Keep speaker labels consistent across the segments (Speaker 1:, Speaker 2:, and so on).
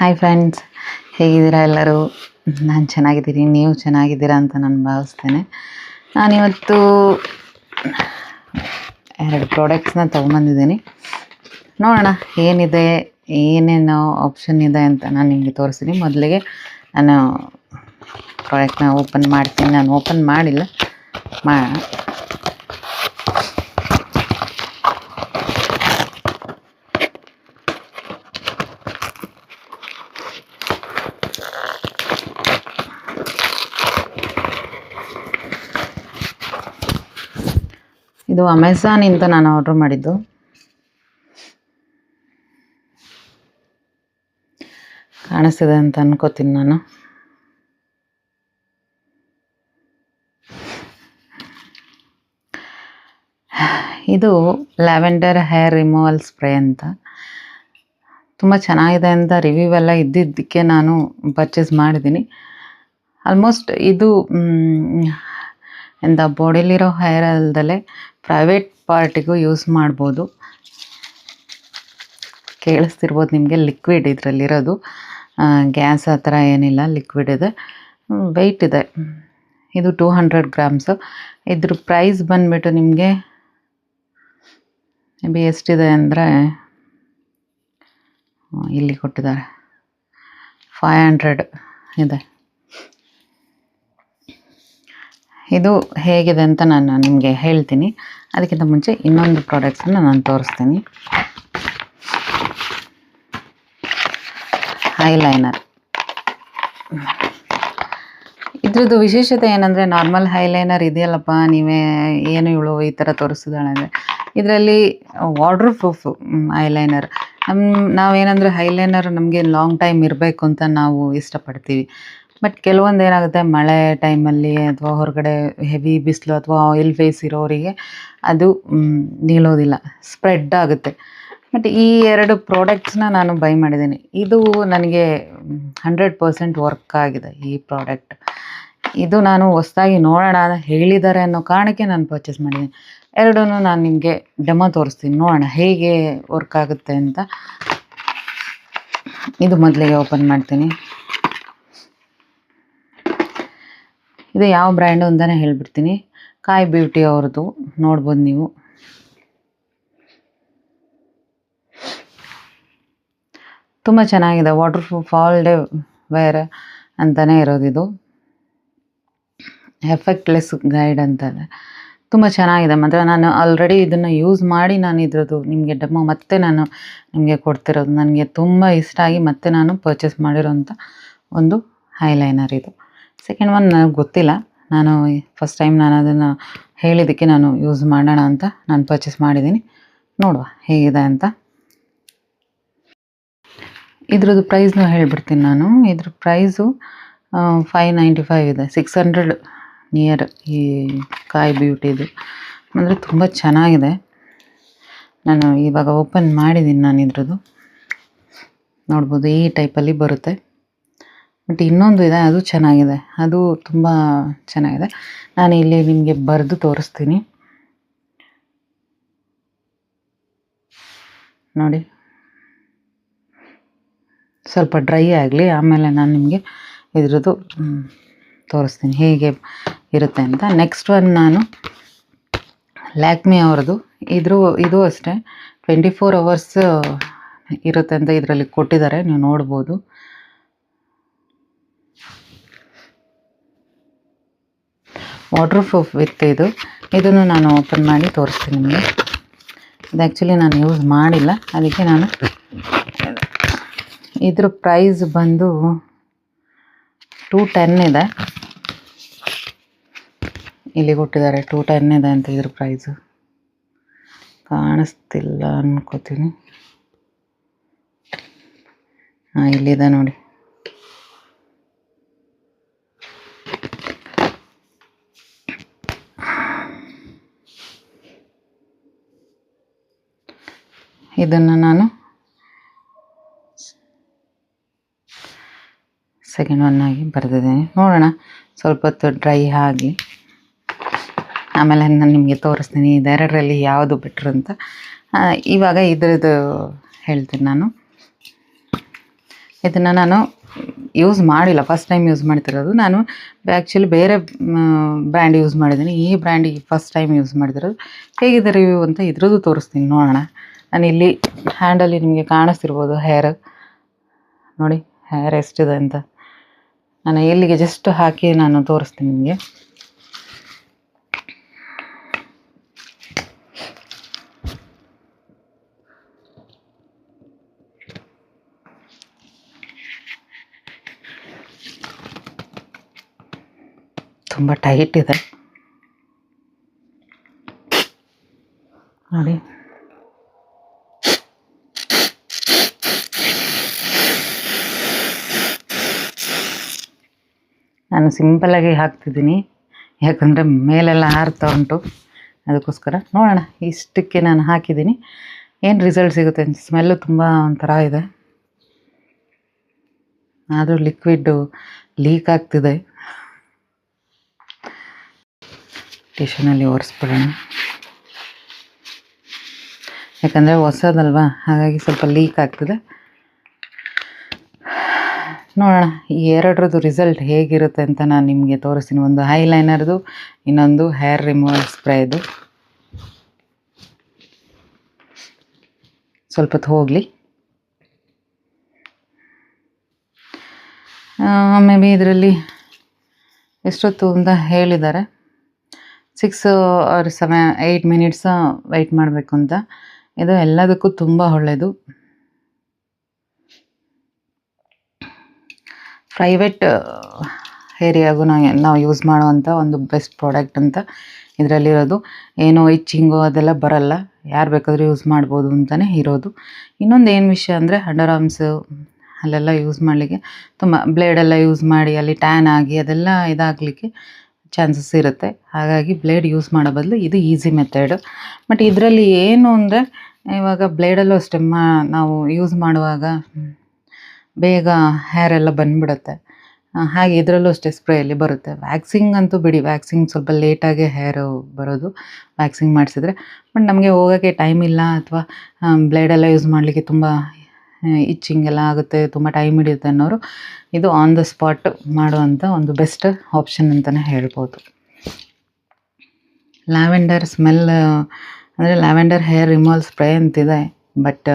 Speaker 1: Hi friends ಹೇಗಿದ್ದೀರಾ ಎಲ್ಲರೂ? ನಾನು ಚೆನ್ನಾಗಿದ್ದೀನಿ. ನೀವು ಚೆನ್ನಾಗಿದ್ದೀರಾ ಅಂತ ನಾನು ಭಾವಿಸ್ತೇನೆ. ನಾನಿವತ್ತು ಎರಡು ಪ್ರಾಡಕ್ಟ್ಸ್ನ ತೊಗೊಂಬಂದಿದ್ದೀನಿ. ನೋಡೋಣ, ಏನಿದೆ, ಏನೇನು ಆಪ್ಷನ್ ಇದೆ ಅಂತ ನಾನು ನಿಮಗೆ ತೋರಿಸ್ತೀನಿ. ಮೊದಲಿಗೆ ನಾನು ಪ್ರಾಡಕ್ಟ್ನ ಓಪನ್ ಮಾಡ್ತೀನಿ. ನಾನು ಓಪನ್ ಮಾಡಿಲ್ಲ. ಮಾಡೋಣ ಇದು ಅಮೆಝಾನಿಂದ ನಾನು ಆರ್ಡರ್ ಮಾಡಿದ್ದು. ಕಾಣಿಸ್ತಿದೆ ಅಂತ ಅನ್ಕೋತೀನಿ ನಾನು. ಇದು ಲ್ಯಾವೆಂಡರ್ ಹೇರ್ ರಿಮೂವಲ್ ಸ್ಪ್ರೇ ಅಂತ. ತುಂಬ ಚೆನ್ನಾಗಿದೆ ಅಂತ ರಿವ್ಯೂ ಎಲ್ಲ ಇದ್ದಿದ್ದಕ್ಕೆ ನಾನು ಪರ್ಚೇಸ್ ಮಾಡಿದ್ದೀನಿ. ಆಲ್ಮೋಸ್ಟ್ ಇದು ಮ್, ಆ ಬಾಡಿಲಿರೋ ಹೇರ್ ಅಲ್ದಲೆ ಪ್ರೈವೇಟ್ ಪಾರ್ಟಿಗೂ ಯೂಸ್ ಮಾಡ್ಬೋದು. ಕೇಳಿಸ್ತಿರ್ಬೋದು ನಿಮಗೆ ಲಿಕ್ವಿಡ್ ಇದರಲ್ಲಿರೋದು. ಗ್ಯಾಸ್ ಆ ಥರ ಏನಿಲ್ಲ ಲಿಕ್ವಿಡ್ ಇದೆ. ವೆಯ್ಟ್ ಇದೆ. ಇದು ಟೂ ಹಂಡ್ರೆಡ್ ಗ್ರಾಮ್ಸು ಇದ್ರ ಪ್ರೈಸ್ ಬಂದುಬಿಟ್ಟು ನಿಮಗೆ ಬಿ ಎಷ್ಟಿದೆ ಅಂದರೆ ಇಲ್ಲಿ ಕೊಟ್ಟಿದ್ದಾರೆ. ಫೈವ್ ಹಂಡ್ರೆಡ್ ಇದೆ. ಇದು ಹೇಗಿದೆ ಅಂತ ನಾನು ನಿಮಗೆ ಹೇಳ್ತೀನಿ. ಅದಕ್ಕಿಂತ ಮುಂಚೆ ಇನ್ನೊಂದು ಪ್ರಾಡಕ್ಟ್ಸನ್ನು ನಾನು ತೋರಿಸ್ತೀನಿ. ಹೈಲೈನರ್ ಇದ್ರದ್ದು ವಿಶೇಷತೆ ಏನಂದರೆ ನಾರ್ಮಲ್ ಹೈಲೈನರ್ ಇದೆಯಲ್ಲಪ್ಪ, ನೀವೇ ಏನು ಇವಳು ಈ ಥರ ತೋರಿಸಿದಾಳೆ ಅಂದರೆ. ಇದರಲ್ಲಿ ವಾಟರ್ ಪ್ರೂಫ್ ಐಲೈನರ್ ನಮ್ಮ ನಾವೇನಂದರೆ ಹೈಲೈನರ್ ನಮಗೆ ಲಾಂಗ್ ಟೈಮ್ ಇರಬೇಕು ಅಂತ ನಾವು ಇಷ್ಟಪಡ್ತೀವಿ. ಬಟ್ ಕೆಲವೊಂದು ಏನಾಗುತ್ತೆ, ಮಳೆ ಟೈಮಲ್ಲಿ ಅಥವಾ ಹೊರಗಡೆ ಹೆವಿ ಬಿಸಿಲು ಅಥವಾ ಆಯಿಲ್ ಫೇಸ್ ಇರೋರಿಗೆ ಅದು ನಿಲ್ಲೋದಿಲ್ಲ ಸ್ಪ್ರೆಡ್ ಆಗುತ್ತೆ. ಬಟ್ ಈ ಎರಡು ಪ್ರಾಡಕ್ಟ್ಸ್ನ ನಾನು ಬೈ ಮಾಡಿದ್ದೀನಿ. ಇದು ನನಗೆ ಹಂಡ್ರೆಡ್ ಪರ್ಸೆಂಟ್ ವರ್ಕ್ ಆಗಿದೆ ಈ ಪ್ರಾಡಕ್ಟ್ ಇದು ನಾನು ಹೊಸ್ದಾಗಿ ನೋಡೋಣ ಹೇಳಿದ್ದಾರೆ ಅನ್ನೋ ಕಾರಣಕ್ಕೆ ನಾನು ಪರ್ಚೇಸ್ ಮಾಡಿದ್ದೀನಿ. ಎರಡೂ ನಾನು ನಿಮಗೆ ಡೆಮೋ ತೋರಿಸ್ತೀನಿ. ನೋಡೋಣ ಹೇಗೆ ವರ್ಕ್ ಆಗುತ್ತೆ ಅಂತ. ಇದು ಮೊದಲಿಗೆ ಓಪನ್ ಮಾಡ್ತೀನಿ. ಇದು ಯಾವ ಬ್ರ್ಯಾಂಡು ಅಂತಾನೆ ಹೇಳ್ಬಿಡ್ತೀನಿ. ಕಾಯಿ ಬ್ಯೂಟಿ ಅವ್ರದ್ದು. ನೋಡ್ಬೋದು ನೀವು. ತುಂಬ ಚೆನ್ನಾಗಿದೆ. Waterproof all day wear ಅಂತಲೇ ಇರೋದಿದು ಎಫೆಕ್ಟ್ಲೆಸ್ ಗೈಡ್ ಅಂತ ತುಂಬ ಚೆನ್ನಾಗಿದೆ. ಮಾತ್ರ ನಾನು ಆಲ್ರೆಡಿ ಇದನ್ನು ಯೂಸ್ ಮಾಡಿ ನಾನು ಇದ್ರದ್ದು ನಿಮಗೆ ಡೆಮೋ ಮತ್ತೆ ನಾನು ನಿಮಗೆ ಕೊಡ್ತಿರೋದು. ನನಗೆ ತುಂಬ ಇಷ್ಟ ಆಗಿ ಮತ್ತೆ ನಾನು ಪರ್ಚೇಸ್ ಮಾಡಿರೋಂಥ ಒಂದು ಹೈಲೈನರ್ ಇದು. ಸೆಕೆಂಡ್ ಒನ್ ನನಗೆ ಗೊತ್ತಿಲ್ಲ. ನಾನು ಫಸ್ಟ್ ಟೈಮ್ ನಾನು ಅದನ್ನು ಹೇಳಿದ್ದಕ್ಕೆ ನಾನು ಯೂಸ್ ಮಾಡೋಣ ಅಂತ ನಾನು ಪರ್ಚೇಸ್ ಮಾಡಿದ್ದೀನಿ. ನೋಡುವ ಹೇಗಿದೆ ಅಂತ. ಇದ್ರದ್ದು ಪ್ರೈಸ್ನು ಹೇಳಿಬಿಡ್ತೀನಿ ನಾನು. ಇದ್ರ ಪ್ರೈಸು ಫೈವ್ ನೈಂಟಿ ಫೈವ್ ಇದೆ. ಸಿಕ್ಸ್ ಹಂಡ್ರೆಡ್ ನಿಯರ್ ಈ ಕಾಯಿ ಬ್ಯೂಟಿದು ಅಂದರೆ ತುಂಬ ಚೆನ್ನಾಗಿದೆ. ನಾನು ಇವಾಗ ಓಪನ್ ಮಾಡಿದ್ದೀನಿ ನಾನು ಇದ್ರದ್ದು. ನೋಡ್ಬೋದು ಈ ಟೈಪಲ್ಲಿ ಬರುತ್ತೆ. ಬಟ್ ಇನ್ನೊಂದು ಇದೆ, ಅದು ಚೆನ್ನಾಗಿದೆ. ಅದು ತುಂಬ ಚೆನ್ನಾಗಿದೆ. ನಾನು ಇಲ್ಲಿ ನಿಮಗೆ ಬರೆದು ತೋರಿಸ್ತೀನಿ. ನೋಡಿ. ಸ್ವಲ್ಪ ಡ್ರೈ ಆಗಲಿ, ಆಮೇಲೆ ನಾನು ನಿಮಗೆ ಇದ್ರದ್ದು ತೋರಿಸ್ತೀನಿ ಹೇಗೆ ಇರುತ್ತೆ ಅಂತ. ನೆಕ್ಸ್ಟ್ ಒನ್ ನಾನು ಲ್ಯಾಕ್ಮಿ ಅವ್ರದ್ದು. ಇದ್ರ, ಇದು ಅಷ್ಟೇ. ಟ್ವೆಂಟಿ ಫೋರ್ ಅವರ್ಸ್ ಇರುತ್ತೆ ಅಂತ ಇದರಲ್ಲಿ ಕೊಟ್ಟಿದ್ದಾರೆ, ನೀವು ನೋಡ್ಬೋದು. ವಾಟರ್ ಪ್ರೂಫ್ ವಿತ್ ಇದು. ಇದನ್ನು ನಾನು ಓಪನ್ ಮಾಡಿ ತೋರಿಸ್ತೀನಿ ನಿಮಗೆ. ಇದು ಆ್ಯಕ್ಚುಲಿ ನಾನು ಯೂಸ್ ಮಾಡಿಲ್ಲ. ಅದಕ್ಕೆ ನಾನು ಇದ್ರ ಪ್ರೈಸ್ ಬಂದು ಟೂ ಟೆನ್ ಇದೆ. ಇಲ್ಲಿ ಕೊಟ್ಟಿದ್ದಾರೆ ಟೂ ಟೆನ್ ಇದೆ ಅಂತ ಇದ್ರ ಪ್ರೈಸು ಕಾಣಿಸ್ತಿಲ್ಲ ಅನ್ಕೋತೀನಿ. ಹಾಂ, ಇಲ್ಲಿದೆ ನೋಡಿ. ಇದನ್ನು ನಾನು ಸೆಕೆಂಡ್ ಒನ್ನಾಗಿ ಬರೆದಿದ್ದೀನಿ. ನೋಡೋಣ. ಸ್ವಲ್ಪ ಹೊತ್ತು ಡ್ರೈ ಆಗಲಿ ಆಮೇಲೆ ನಾನು ನಿಮಗೆ ತೋರಿಸ್ತೀನಿ. ಇದೆರಡರಲ್ಲಿ ಯಾವುದು ಬಿಟ್ರು ಅಂತ. ಇವಾಗ ಇದ್ರದ್ದು ಹೇಳ್ತೀನಿ ನಾನು. ಇದನ್ನು ನಾನು ಯೂಸ್ ಮಾಡಿಲ್ಲ. ಫಸ್ಟ್ ಟೈಮ್ ಯೂಸ್ ಮಾಡ್ತಿರೋದು. ನಾನು ಆ್ಯಕ್ಚುಲಿ ಬೇರೆ ಬ್ರ್ಯಾಂಡ್ ಯೂಸ್ ಮಾಡಿದ್ದೀನಿ. ಈ ಬ್ರ್ಯಾಂಡಿಗೆ ಫಸ್ಟ್ ಟೈಮ್ ಯೂಸ್ ಮಾಡ್ತಿರೋದು. ಹೇಗಿದೆ ರಿವ್ಯೂ ಅಂತ ಇದ್ರದ್ದು ತೋರಿಸ್ತೀನಿ. ನೋಡೋಣ. ನಾನು ಇಲ್ಲಿ ಹ್ಯಾಂಡಲ್ಲಿ ನಿಮಗೆ ಕಾಣಿಸ್ತಿರ್ಬೋದು ಹೇರ್ ನೋಡಿ ಹೇರ್ ಎಷ್ಟಿದೆ ಅಂತ. ನಾನು ಇಲ್ಲಿಗೆ ಜಸ್ಟ್ ಹಾಕಿ ನಾನು ತೋರಿಸ್ತೀನಿ ನಿಮಗೆ. ತುಂಬ ಟೈಟ್ ಇದೆ. ನೋಡಿ. ನಾನು ಸಿಂಪಲಾಗಿ ಹಾಕ್ತಿದ್ದೀನಿ. ಯಾಕಂದರೆ ಮೇಲೆಲ್ಲ ಹಾರ್ತಾ ಉಂಟು. ಅದಕ್ಕೋಸ್ಕರ ನೋಡೋಣ ಇಷ್ಟಕ್ಕೆ ನಾನು ಹಾಕಿದ್ದೀನಿ. ಏನು ರಿಸಲ್ಟ್ ಸಿಗುತ್ತೆ ಸ್ಮೆಲ್ಲು ತುಂಬ ಒಂಥರ ಇದೆ. ಆದರೂ ಲಿಕ್ವಿಡ್ಡು ಲೀಕ್ ಆಗ್ತಿದೆ. ಟಿಶನಲ್ಲಿ ಒರೆಸ್ಬಿಡೋಣ. ಯಾಕಂದರೆ ಹೊಸದಲ್ವಾ? ಹಾಗಾಗಿ ಸ್ವಲ್ಪ ಲೀಕ್ ಆಗ್ತಿದೆ. ನೋಡೋಣ, ಈ ಎರಡರದ್ದು ರಿಸಲ್ಟ್ ಹೇಗಿರುತ್ತೆ ಅಂತ ನಾನು ನಿಮಗೆ ತೋರಿಸ್ತೀನಿ. ಒಂದು ಹೈಲೈನರ್ದು ಇನ್ನೊಂದು ಹೇರ್ ರಿಮೂವಲ್ ಸ್ಪ್ರೇದು ಸ್ವಲ್ಪ ಹೋಗಲಿ. ಮೇ ಬಿ ಇದರಲ್ಲಿ ಎಷ್ಟೊತ್ತು ಅಂತ ಹೇಳಿದ್ದಾರೆ. Six or seven eight minutes wait ಮಾಡಬೇಕು ಅಂತ. ಇದು ಎಲ್ಲದಕ್ಕೂ ತುಂಬ ಒಳ್ಳೆಯದು ಪ್ರೈವೇಟ್ ಏರಿಯಾಗೂ ನಾವು ನಾವು ಯೂಸ್ ಮಾಡುವಂಥ ಒಂದು ಬೆಸ್ಟ್ ಪ್ರಾಡಕ್ಟ್ ಅಂತ ಇದರಲ್ಲಿರೋದು. ಏನು ಇಚ್ಚಿಂಗು ಅದೆಲ್ಲ ಬರಲ್ಲ. ಯಾರು ಬೇಕಾದರೂ ಯೂಸ್ ಮಾಡ್ಬೋದು ಅಂತಲೇ ಇರೋದು. ಇನ್ನೊಂದು ಏನು ವಿಷಯ ಅಂದರೆ ಅಂಡರ್ ಆರ್ಮ್ಸು ಅಲ್ಲೆಲ್ಲ ಯೂಸ್ ಮಾಡಲಿಕ್ಕೆ ತುಂಬ ಬ್ಲೇಡೆಲ್ಲ ಯೂಸ್ ಮಾಡಿ, ಅಲ್ಲಿ ಟ್ಯಾನ್ ಆಗಿ ಅದೆಲ್ಲ ಇದಾಗಲಿಕ್ಕೆ ಚಾನ್ಸಸ್ ಇರುತ್ತೆ. ಹಾಗಾಗಿ ಬ್ಲೇಡ್ ಯೂಸ್ ಮಾಡೋ ಬದಲು ಇದು ಈಸಿ ಮೆಥಡ್ ಬಟ್ ಇದರಲ್ಲಿ ಏನು ಅಂದರೆ, ಇವಾಗ ಬ್ಲೇಡಲ್ಲೂ ಅಷ್ಟೇ, ಮಾ, ನಾವು ಯೂಸ್ ಮಾಡುವಾಗ ಬೇಗ ಹೇರ್ ಎಲ್ಲ ಬಂದ್ಬಿಡುತ್ತೆ. ಹಾಗೆ ಇದರಲ್ಲೂ ಅಷ್ಟೇ ಸ್ಪ್ರೇಯಲ್ಲಿ ಬರುತ್ತೆ. ವ್ಯಾಕ್ಸಿಂಗ್ ಅಂತೂ ಬಿಡಿ ವ್ಯಾಕ್ಸಿಂಗ್ ಸ್ವಲ್ಪ ಲೇಟಾಗಿ ಹೇರು ಬರೋದು ವ್ಯಾಕ್ಸಿಂಗ್ ಮಾಡಿಸಿದ್ರೆ. ಬಟ್ ನಮಗೆ ಹೋಗೋಕ್ಕೆ ಟೈಮ್ ಇಲ್ಲ ಅಥವಾ ಬ್ಲೇಡೆಲ್ಲ ಯೂಸ್ ಮಾಡಲಿಕ್ಕೆ ತುಂಬ ಇಚ್ಚಿಂಗ್ ಎಲ್ಲ ಆಗುತ್ತೆ, ತುಂಬ ಟೈಮ್ ಹಿಡಿಯುತ್ತೆ ಅನ್ನೋರು, ಇದು ಆನ್ ದ ಸ್ಪಾಟ್ ಮಾಡುವಂಥ ಒಂದು ಬೆಸ್ಟ್ ಆಪ್ಷನ್ ಅಂತಲೇ ಹೇಳ್ಬೋದು. ಲ್ಯಾವೆಂಡರ್ ಸ್ಮೆಲ್ ಅಂದರೆ ಲ್ಯಾವೆಂಡರ್ ಹೇರ್ ರಿಮೂವಲ್ ಸ್ಪ್ರೇ ಅಂತಿದೆ ಬಟ್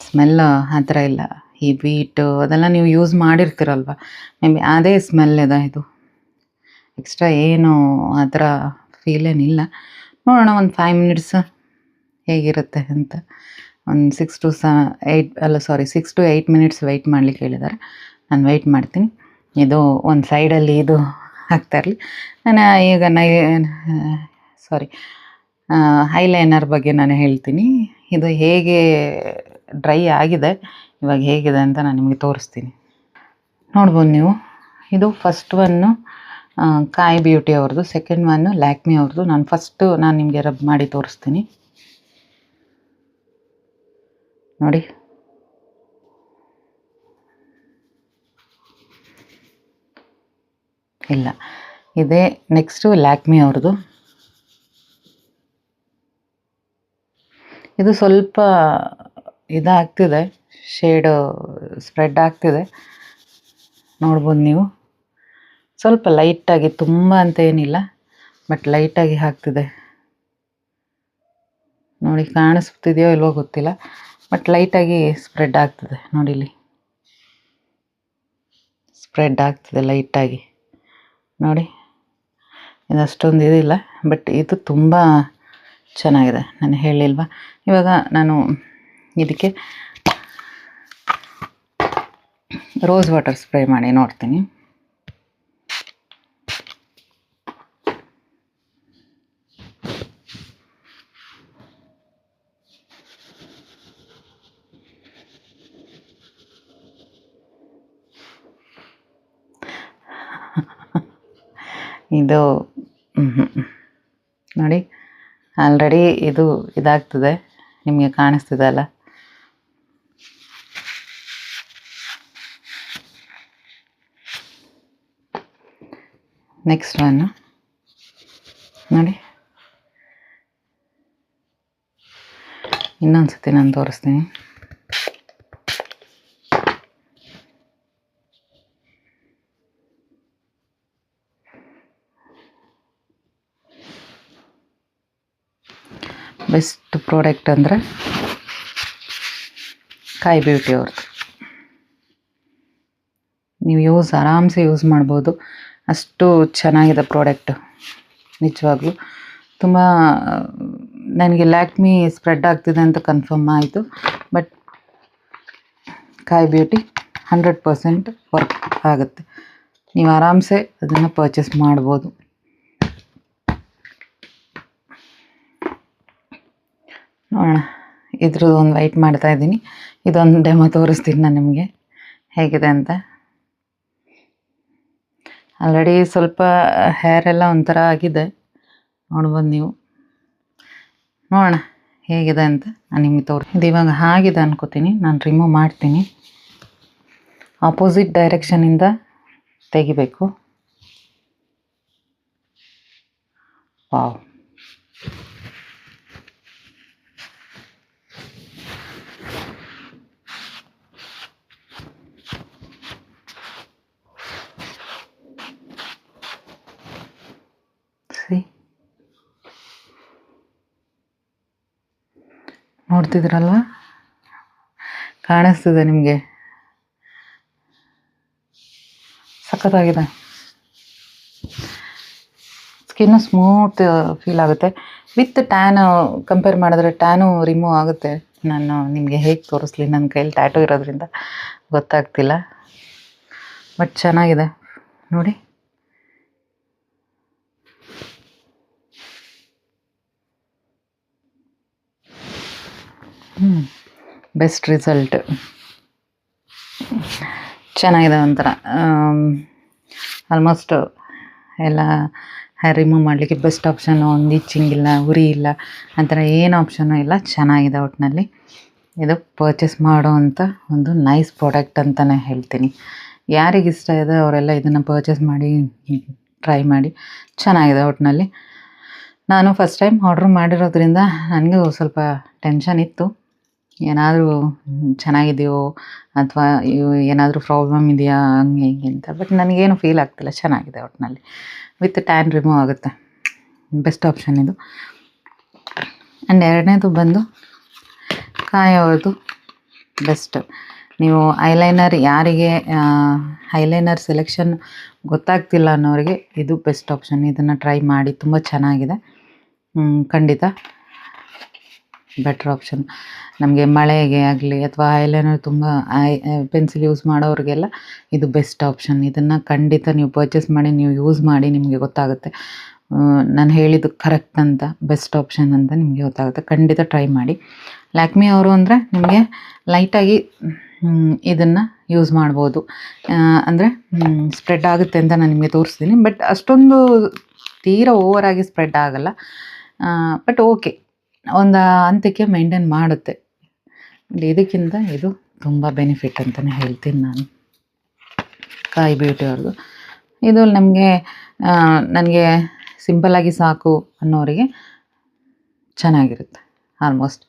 Speaker 1: ಸ್ಮೆಲ್ ಆ ಥರ ಇಲ್ಲ. ಈ ಬೀಟ್ ಅದೆಲ್ಲ ನೀವು ಯೂಸ್ ಮಾಡಿರ್ತೀರಲ್ವ? ಮೇ ಬಿ ಅದೇ ಸ್ಮೆಲ್ ಅದ ಇದು. ಎಕ್ಸ್ಟ್ರಾ ಏನು ಆ ಥರ ಫೀಲ್ ಏನಿಲ್ಲ. ನೋಡೋಣ ಒಂದು ಫೈವ್ ಮಿನಿಟ್ಸ್ ಹೇಗಿರುತ್ತೆ ಅಂತ. ಒಂದು ಸಿಕ್ಸ್ ಟು ಸ ಏಯ್ಟ್ ಅಲ್ಲ sorry six to eight minutes wait ಮಾಡಲಿಕ್ಕೆ ಹೇಳಿದ್ದಾರೆ. ನಾನು ವೆಯ್ಟ್ ಮಾಡ್ತೀನಿ. ಇದು ಒಂದು ಸೈಡಲ್ಲಿ ಇದು ಹಾಕ್ತಾ ಇರಲಿ. ನಾನು ಈಗ ನೈ ಸಾರಿ ಹೈಲೈನರ್ ಬಗ್ಗೆ ನಾನು ಹೇಳ್ತೀನಿ. ಇದು ಹೇಗೆ ಡ್ರೈ ಆಗಿದೆ. ಇವಾಗ ಹೇಗಿದೆ ಅಂತ ನಾನು ನಿಮಗೆ ತೋರಿಸ್ತೀನಿ. ನೋಡ್ಬೋದು ನೀವು. ಇದು ಫಸ್ಟ್ ಒನ್ನು ಕಾಯಿ ಬ್ಯೂಟಿ ಅವ್ರದ್ದು. ಸೆಕೆಂಡ್ ಒನ್ನು ಲ್ಯಾಕ್ಮಿ ಅವ್ರದ್ದು. ನಾನು ಫಸ್ಟು ನಾನು ನಿಮಗೆ ರಬ್ ಮಾಡಿ ತೋರಿಸ್ತೀನಿ. ನೋಡಿ. ಇಲ್ಲ. ಇದೇ ನೆಕ್ಸ್ಟು ಲ್ಯಾಕ್ಮಿ ಅವ್ರದ್ದು. ಇದು ಸ್ವಲ್ಪ ಇದಾಗ್ತಿದೆ ಶೇಡು ಸ್ಪ್ರೆಡ್ ಆಗ್ತಿದೆ. ನೋಡ್ಬೋದು ನೀವು. ಸ್ವಲ್ಪ ಲೈಟಾಗಿ ತುಂಬ ಅಂತ ಏನಿಲ್ಲ ಬಟ್ ಲೈಟಾಗಿ ಹಾಕ್ತಿದೆ. ನೋಡಿ ಕಾಣಿಸ್ತಿದೆಯೋ ಇಲ್ವೋ ಗೊತ್ತಿಲ್ಲ ಬಟ್ ಲೈಟಾಗಿ ಸ್ಪ್ರೆಡ್ ಆಗ್ತಿದೆ ನೋಡಿಲಿ ಸ್ಪ್ರೆಡ್ ಆಗ್ತಿದೆ ಲೈಟಾಗಿ ನೋಡಿ ಇದು ಅಷ್ಟೊಂದು ಇದಿಲ್ಲ ಬಟ್ ಇದು ತುಂಬ ಚೆನ್ನಾಗಿದೆ. ನಾನು ಹೇಳಿಲ್ವಾ? ಇವಾಗ ನಾನು ಇದಕ್ಕೆ ರೋಸ್ ವಾಟರ್ ಸ್ಪ್ರೇ ಮಾಡಿ ನೋಡ್ತೀನಿ. ಇದು. ನೋಡಿ ಆಲ್ರೆಡಿ ಇದು ಇದಾಗ್ತದೆ. ನಿಮಗೆ ಕಾಣಿಸ್ತಿದೆ ಅಲ್ಲ? नेक्स्ट वन नी इन सती नान तोर्तनी बेस्ट प्रोडक्ट अरे कई ब्यूटी और यूज़ आराम से यूज़ ಅಷ್ಟು ಚೆನ್ನಾಗಿದೆ ಪ್ರಾಡಕ್ಟ್, ನಿಜವಾಗ್ಲೂ. ತುಂಬ, ನನಗೆ ಲ್ಯಾಕ್ಮಿ ಸ್ಪ್ರೆಡ್ ಆಗ್ತಿದೆ ಅಂತ ಕನ್ಫರ್ಮ್ ಆಯಿತು. ಬಟ್, ಕಾಯಿ ಬ್ಯೂಟಿ ಹಂಡ್ರೆಡ್ ಪರ್ಸೆಂಟ್ ವರ್ಕ್ ಆಗುತ್ತೆ. ನೀವು ಆರಾಮ್ಸೆ ಅದನ್ನು ಪರ್ಚೇಸ್ ಮಾಡ್ಬೋದು. ನೋಡೋಣ. ಇದ್ರದ್ದು ಒಂದು ವೈಟ್ ಮಾಡ್ತಾ ಇದ್ದೀನಿ. ಇದೊಂದು ಡೆಮೋ ತೋರಿಸ್ತೀನಿ ನಾನು ನಿಮಗೆ. ಹೇಗಿದೆ ಅಂತ. ಆಲ್ರೆಡಿ ಸ್ವಲ್ಪ ಹೇರ್ ಎಲ್ಲ ಒಂಥರ ಆಗಿದೆ. ನೋಡ್ಬೋದು ನೀವು. ನೋಡೋಣ ಹೇಗಿದೆ ಅಂತ ನಾನು ನಿಮಗೆ ತೋರ್ ಇದು ಇವಾಗ ಆಗಿದೆ ಅನ್ಕೋತೀನಿ. ನಾನು ರಿಮೂವ್ ಮಾಡ್ತೀನಿ. ಆಪೋಸಿಟ್ ಡೈರೆಕ್ಷನಿಂದ ತೆಗಿಬೇಕು. ವಾವ್ ನೋಡ್ತಿದ್ರಲ್ವಾ ಕಾಣಿಸ್ತಿದೆ ನಿಮಗೆ. ಸಖತ್ತಾಗಿದೆ. ಸ್ಕಿನ್ನು ಸ್ಮೂತ್ ಫೀಲ್ ಆಗುತ್ತೆ. ವಿತ್ ಟ್ಯಾನು ಕಂಪೇರ್ ಮಾಡಿದ್ರೆ ಟ್ಯಾನು ರಿಮೂವ್ ಆಗುತ್ತೆ. ನಾನು ನಿಮಗೆ ಹೇಗೆ ತೋರಿಸ್ಲಿ? ನನ್ನ ಕೈಯಲ್ಲಿ ಟ್ಯಾಟು ಇರೋದ್ರಿಂದ ಗೊತ್ತಾಗ್ತಿಲ್ಲ. ಬಟ್ ಚೆನ್ನಾಗಿದೆ. ನೋಡಿ. Best result. ಚೆನ್ನಾಗಿದೆ ಒಂಥರ. ಆಲ್ಮೋಸ್ಟ್ ಎಲ್ಲ ಹೇರ್ ರಿಮೂವ್ ಮಾಡಲಿಕ್ಕೆ ಬೆಸ್ಟ್ ಆಪ್ಷನ್ನು ಒಂದು ಇಚ್ಚಿಂಗ್ ಇಲ್ಲ, ಉರಿ ಇಲ್ಲ, ಆ ಥರ ಏನು ಆಪ್ಷನು ಇಲ್ಲ, ಚೆನ್ನಾಗಿದೆ ಒಟ್ಟಿನಲ್ಲಿ ಇದು ಪರ್ಚೇಸ್ ಮಾಡೋ ಒಂದು ನೈಸ್ ಪ್ರಾಡಕ್ಟ್ ಅಂತಲೇ ಹೇಳ್ತೀನಿ. ಯಾರಿಗೆ ಇಷ್ಟ ಇದೆ ಅವರೆಲ್ಲ ಇದನ್ನು ಪರ್ಚೇಸ್ ಮಾಡಿ ಟ್ರೈ ಮಾಡಿ, ಚೆನ್ನಾಗಿದೆ ಒಟ್ಟಿನಲ್ಲಿ ನಾನು ಫಸ್ಟ್ ಟೈಮ್ ಆರ್ಡ್ರ್ ಮಾಡಿರೋದ್ರಿಂದ ನನಗೆ ಸ್ವಲ್ಪ ಟೆನ್ಷನ್ ಇತ್ತು. ಏನಾದರೂ ಚೆನ್ನಾಗಿದೆಯೋ ಅಥವಾ ಏನಾದರೂ ಪ್ರಾಬ್ಲಮ್ ಇದೆಯಾ, ಹಂಗೆ ಹಿಂಗೆ ಅಂತ. ಬಟ್ ನನಗೇನು ಫೀಲ್ ಆಗ್ತಿಲ್ಲ, ಚೆನ್ನಾಗಿದೆ ಒಟ್ಟಿನಲ್ಲಿ ವಿತ್ ಟ್ಯಾನ್ ರಿಮೂವ್ ಆಗುತ್ತೆ. ಬೆಸ್ಟ್ ಆಪ್ಷನ್ ಇದು. ಆ್ಯಂಡ್ ಎರಡನೇದು ಬಂದು, ಕಾಯೋದು ಬೆಸ್ಟ್ ನೀವು ಐಲೈನರ್ ಯಾರಿಗೆ ಐಲೈನರ್ ಸೆಲೆಕ್ಷನ್ ಗೊತ್ತಾಗ್ತಿಲ್ಲ ಅನ್ನೋರಿಗೆ ಇದು ಬೆಸ್ಟ್ ಆಪ್ಷನ್ ಇದನ್ನು ಟ್ರೈ ಮಾಡಿ, ತುಂಬ ಚೆನ್ನಾಗಿದೆ. ಖಂಡಿತ. ಬೆಟ್ರ್ ಆಪ್ಷನ್ ನಮಗೆ ಮಳೆಗೆ ಆಗಲಿ ಅಥವಾ ಐಲೈನರ್ ತುಂಬ ಐ ಪೆನ್ಸಿಲ್ ಯೂಸ್ ಮಾಡೋರಿಗೆಲ್ಲ ಇದು ಬೆಸ್ಟ್ ಆಪ್ಷನ್ ಇದನ್ನು ಖಂಡಿತ ನೀವು ಪರ್ಚೇಸ್ ಮಾಡಿ, ನೀವು ಯೂಸ್ ಮಾಡಿ ನಿಮಗೆ ಗೊತ್ತಾಗುತ್ತೆ. ನಾನು ಹೇಳಿದ್ದು ಕರೆಕ್ಟ್ ಅಂತ ಬೆಸ್ಟ್ ಆಪ್ಷನ್ ಅಂತ ನಿಮಗೆ ಗೊತ್ತಾಗುತ್ತೆ. ಖಂಡಿತ ಟ್ರೈ ಮಾಡಿ. ಲ್ಯಾಕ್ಮಿ ಅವರು ಅಂದರೆ ನಿಮಗೆ ಲೈಟಾಗಿ ಇದನ್ನು ಯೂಸ್ ಮಾಡ್ಬೋದು. ಅಂದರೆ ಸ್ಪ್ರೆಡ್ ಆಗುತ್ತೆ ಅಂತ ನಾನು ನಿಮಗೆ ತೋರಿಸ್ತೀನಿ. ಬಟ್ ಅಷ್ಟೊಂದು ತೀರಾ ಓವರಾಗಿ ಸ್ಪ್ರೆಡ್ ಆಗಲ್ಲ. ಬಟ್ ಓಕೆ ಒಂದು ಅಂತ್ಯಕ್ಕೆ ಮೇಂಟೈನ್ ಮಾಡುತ್ತೆ. ಇದಕ್ಕಿಂತ ಇದು ತುಂಬ ಬೆನಿಫಿಟ್ ಅಂತಲೇ ಹೇಳ್ತೀನಿ ನಾನು. ಕಾಯಿ ಬ್ಯೂಟಿ ಇದು ನಮಗೆ ನನಗೆ ಸಿಂಪಲ್ಲಾಗಿ ಸಾಕು ಅನ್ನೋರಿಗೆ ಚೆನ್ನಾಗಿರುತ್ತೆ ಆಲ್ಮೋಸ್ಟ್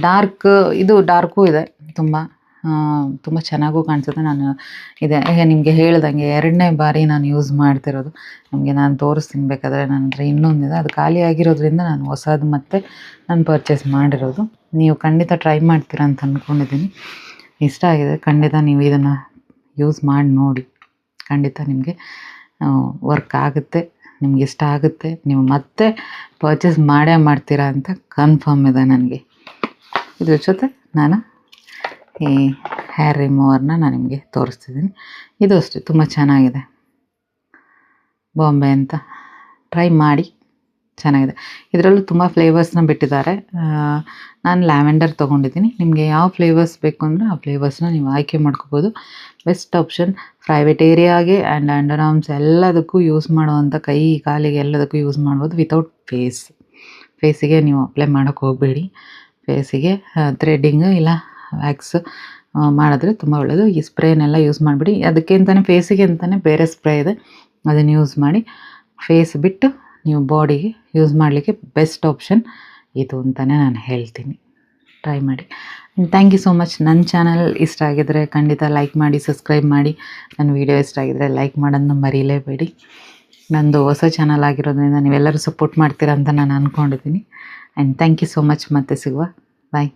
Speaker 1: ಡಾರ್ಕ್ ಇದು ಡಾರ್ಕು ಇದೆ ತುಂಬ. ತುಂಬ ಚೆನ್ನಾಗೂ ಕಾಣಿಸುತ್ತೆ ನಾನು ಇದೆ ನಿಮಗೆ ಹೇಳ್ದಂಗೆ ಎರಡನೇ ಬಾರಿ ನಾನು ಯೂಸ್ ಮಾಡ್ತಿರೋದು. ನಿಮಗೆ ನಾನು ತೋರಿಸ್ತೀನಿ, ಬೇಕಾದರೆ ನನ್ನ ಹತ್ರ ಇನ್ನೊಂದಿದೆ ಅದು ಖಾಲಿ ಆಗಿರೋದ್ರಿಂದ ನಾನು ಹೊಸದು ಮತ್ತೆ ನಾನು ಪರ್ಚೇಸ್ ಮಾಡಿರೋದು. ನೀವು ಖಂಡಿತ ಟ್ರೈ ಮಾಡ್ತೀರಾ ಅಂತ ಅಂದ್ಕೊಂಡಿದ್ದೀನಿ ಇಷ್ಟ ಆಗಿದೆ. ಖಂಡಿತ ನೀವು ಇದನ್ನು ಯೂಸ್ ಮಾಡಿ ನೋಡಿ. ಖಂಡಿತ ನಿಮಗೆ ವರ್ಕ್ ಆಗುತ್ತೆ. ನಿಮ್ಗೆ ಇಷ್ಟ ಆಗುತ್ತೆ. ನೀವು ಮತ್ತೆ ಪರ್ಚೇಸ್ ಮಾಡೇ ಮಾಡ್ತೀರಾ ಅಂತ ಕನ್ಫರ್ಮ್ ಇದೆ ನನಗೆ. ಇದ್ರ ಜೊತೆ ನಾನು ಈ ಹ್ಯಾರ್ ರಿಮೂವರ್ನ ನಾನು ನಿಮಗೆ ತೋರಿಸ್ತಿದ್ದೀನಿ ಇದು ಅಷ್ಟೇ, ತುಂಬ ಚೆನ್ನಾಗಿದೆ. ಬಾಂಬೆ ಅಂತ. ಟ್ರೈ ಮಾಡಿ, ಚೆನ್ನಾಗಿದೆ. ಇದರಲ್ಲೂ ತುಂಬ ಫ್ಲೇವರ್ಸ್ನ ಬಿಟ್ಟಿದ್ದಾರೆ. ನಾನು ಲ್ಯಾವೆಂಡರ್ ತೊಗೊಂಡಿದ್ದೀನಿ. ನಿಮಗೆ ಯಾವ ಫ್ಲೇವರ್ಸ್ ಬೇಕು ಅಂದರೆ ಆ ಫ್ಲೇವರ್ಸ್ನ ನೀವು ಆಯ್ಕೆ ಮಾಡ್ಕೋಬೋದು. ಬೆಸ್ಟ್ ಆಪ್ಷನ್ ಪ್ರೈವೇಟ್ ಏರಿಯಾಗೆ ಆ್ಯಂಡ್ ಆರ್ಮ್ಸ್ ಎಲ್ಲದಕ್ಕೂ ಯೂಸ್ ಮಾಡುವಂಥ ಕೈ, ಕಾಲಿಗೆ ಎಲ್ಲದಕ್ಕೂ ಯೂಸ್ ಮಾಡ್ಬೋದು ವಿತೌಟ್ ಫೇಸ್ ಫೇಸಿಗೆ ನೀವು ಅಪ್ಲೈ ಮಾಡೋಕ್ಕೆ ಹೋಗಬೇಡಿ. ಫೇಸಿಗೆ ಥ್ರೆಡ್ಡಿಂಗು ಇಲ್ಲ ವ್ಯಾಕ್ಸ್ ಮಾಡಿದ್ರೆ ತುಂಬ ಒಳ್ಳೆಯದು ಈ ಸ್ಪ್ರೇನೆಲ್ಲ ಯೂಸ್ ಮಾಡಿಬಿಡಿ. ಅದಕ್ಕೆ ಅಂತಲೇ ಫೇಸಿಗೆ ಅಂತಲೇ ಬೇರೆ ಸ್ಪ್ರೇ ಇದೆ. ಅದನ್ನು ಯೂಸ್ ಮಾಡಿ ಫೇಸ್ ಬಿಟ್ಟು ನೀವು ಬಾಡಿಗೆ ಯೂಸ್ ಮಾಡಲಿಕ್ಕೆ ಬೆಸ್ಟ್ ಆಪ್ಷನ್ ಇದು ಅಂತಲೇ ನಾನು ಹೇಳ್ತೀನಿ. ಟ್ರೈ ಮಾಡಿ. ಥ್ಯಾಂಕ್ ಯು ಸೋ ಮಚ್ ನನ್ನ ಚಾನಲ್ ಇಷ್ಟ ಆಗಿದ್ರೆ ಖಂಡಿತ ಲೈಕ್ ಮಾಡಿ ಸಬ್ಸ್ಕ್ರೈಬ್ ಮಾಡಿ. ನನ್ನ ವೀಡಿಯೋ ಇಷ್ಟ ಆಗಿದ್ರೆ ಲೈಕ್ ಮಾಡೋದನ್ನ ಮರೀಲೇಬೇಡಿ. ನಂದು ಹೊಸ ಚಾನಲ್ ಆಗಿರೋದ್ರಿಂದ ನೀವೆಲ್ಲರೂ ಸಪೋರ್ಟ್ ಮಾಡ್ತೀರಾ ಅಂತ ನಾನು ಅಂದ್ಕೊಂಡಿದ್ದೀನಿ and thank you so much ಮತ್ತೆ ಸಿಗುವ. ಬಾಯ್